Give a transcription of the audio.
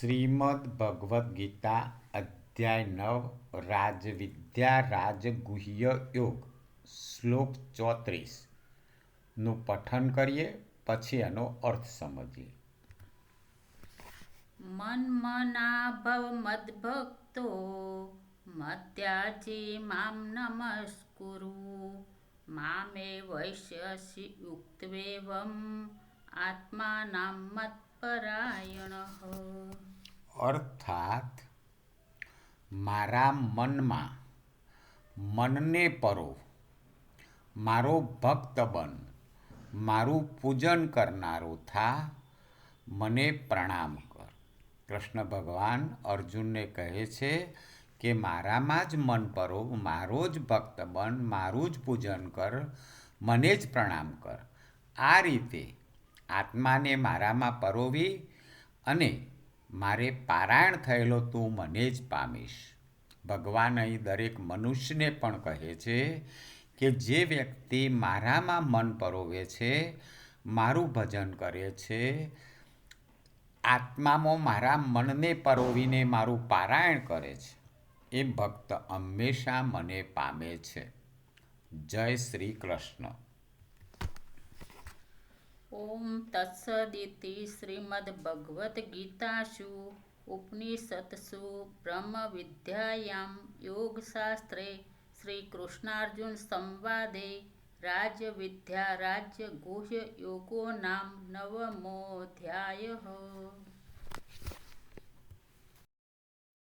શ્રીમદ ભગવદ્ ગીતા અધ્યાય નવ, રાજવિદ્યા રાજગુહ્ય યોગ, શ્લોક ચોત્રીસનું પઠન કરીએ, પછી એનો અર્થ સમજીએ. મન્મના ભવ મદ્ભક્તો મત્યાજી મામ નમસ્કુરુ. મામે વૈશ્યસી યુક્તવેવમ આત્માનામ મત્પરાયણ. અર્થાત, મારા મનમાં મનને પરો, મારો ભક્ત બન, મારું પૂજન કરનારો થા, મને પ્રણામ કર. કૃષ્ણ ભગવાન અર્જુનને કહે છે કે, મારામાં જ મન પરો, મારો જ ભક્ત બન, મારું જ પૂજન કર, મને જ પ્રણામ કર. આ રીતે આત્માને મારામાં પરોવી અને મારે પારાયણ થયેલો તું મને જ પામીશ. ભગવાન અહીં દરેક મનુષ્યને પણ કહે છે કે જે વ્યક્તિ મારામાં મન પરોવે છે, મારું ભજન કરે છે, આત્મામાં મારા મનને પરોવીને મારું પારાયણ કરે છે, એ ભક્ત હંમેશા મને પામે છે. જય શ્રી કૃષ્ણ. ઓમ તત્સદિતિ શ્રીમદ્ભગવદ્ગીતાસુ ઉપનિષત્સુ બ્રહ્મ વિદ્યાયામ યોગશાસ્ત્રે શ્રીકૃષ્ણાર્જુન સંવાદે રાજવિદ્યા રાજ્ય ગુહ્ય યોગો નામ નવમોऽધ્યાયઃ